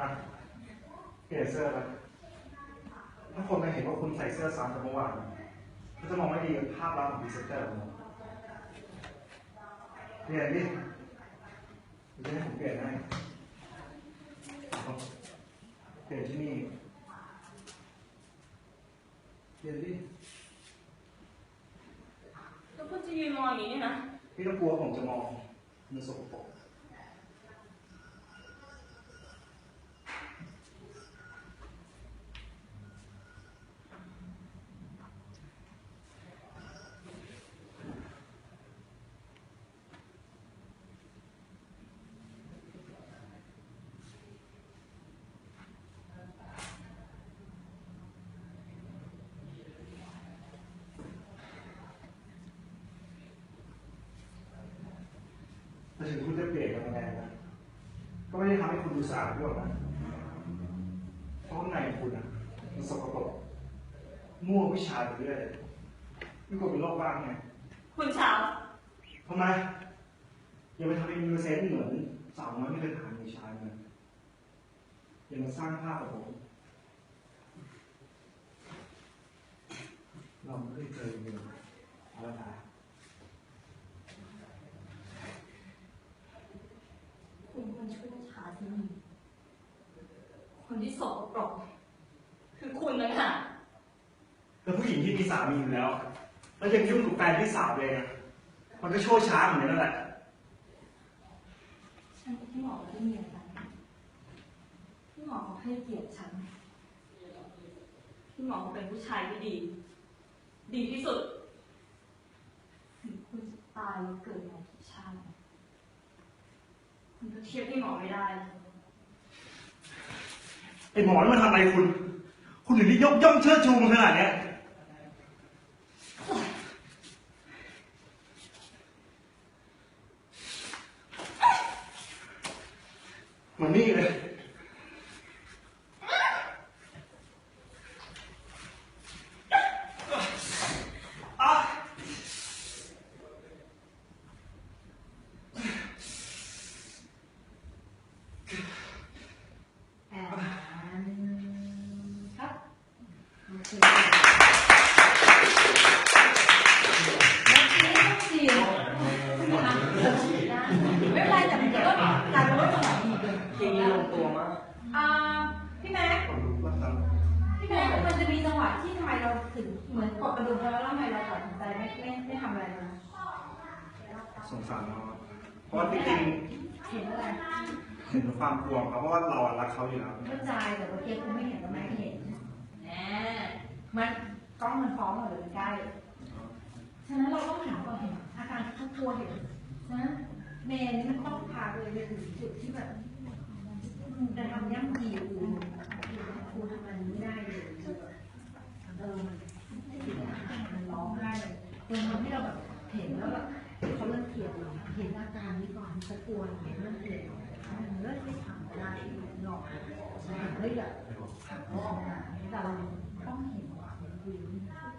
อะเปลี่ยนเสื้อไปถ้าคนมาเห็นว่าคุณใส่เสื้อซ้ำกับเมื่อวานก็จะมองไม่ดีกับภาพลักษณ์ของพรีเซนเตอร์ของเราเปลี่ยนดิเดี๋ยวจะให้ผมเปลี่ยนให้เปลี่ยนที่นี่เปลี่ยนดิแล้วคุณจะยืนมองอย่างนี้เนี่ยนะ พี่ต้องกลัวผมจะมองมันสกปรก แต่ถึงคุณจะเปลี่ยนกันยังไงนะก็ไม่ได้ทำให้ คุณดูสะอาดด้วยหรอกนะเพราะข้างในคุณอะมันสกปรกมั่ววิชาไปเรื่อยไม่กลัวเป็นโรคบ้างไงคุณเช้าทำไมอย่าไปทำเป็นยูเซนเหมือนสาวน้อยไม่เคยผ่านวิชาเลยอย่ามาสร้างภาพกับผมเราไม่ได้เจอกันแล้วนะ คุณควรช่วยชาที่นี่ คนที่สกปรกคือคุณนะค่ะ แล้วผู้หญิงที่มีสามีอยู่แล้ว แล้วยังยุ่งกับแฟนพี่สาวเลยนะมันก็ชั่วช้าเหมือนกันนั่นแหละ ฉันกับพี่หมอไม่ได้มีอะไรกันพี่หมอเขาให้เกียรติฉัน พี่หมอเขาเป็นผู้ชายที่ดี ดีที่สุด ถึงคุณจะตายแล้วเกิดมากี่ชาติคุณก็เทียบพี่หมอไม่ได้ไอ้ หมอนมันทำอะไรคุณ คุณถึงได้ยกย่องเชิดชูมันขนาดเนี้ยมันนี่เลย อะ แอนครับโอเคไม่เป็นไรแต่มันก็กลายเป็นว่าจังหวะดีเกิน ทีนี้ลงตัวมาก อ่าพี่แม็ก ผมรู้ว่าท พี่แม็กมัน จะมีจังหวะที่ทำไมเราถึงเหมือนกดกระดุมแล้วแล้วทำไมเราตัดสินใจไม่ไม่ไม่ทำอะไรมาำสงสารเขาเพราะว่าจริงเห็นอะไรๆเห็นถึงความกลัวของเขาเพราะว่าเราอะรักเขาอยู่แล้ว เข้าใจแต่ว่าเจ๊คุณไม่เห็นแล้วแม่เห็นแหมมันกล้องมันฟ้องเราเลยใกล้ ฉะนั้นเราต้องถามก่อนเห็นอาการที่เขากลัวเห็นนะเมย์นี่มันต้องพาไปไปถึงจุดที่แบบจะทำย่ำยีอูครูทำมันไม่ได้เลยเออมันมันร้องไห้เลยจนทำให้เราแบบเห็นแล้วแบบเขาเริ่มเก ลียดเราเห็นอาการนี้ก่อนเขากลัวเห็นเริ่มเกลียดเริ่มไม่ทำได้หรอกเฮ้ยแบบแต่เราต้องเห็นเห็นวิว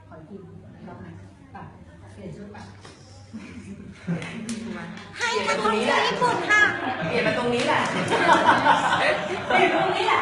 ขอกินเราแบบเปลี่ยนชุดแบบให้นักท่องเที่ยวญี่ปุ่นค่ะ เปลี่ยนมาตรงนี้แหละเปลี่ยนตรงนี้แหละ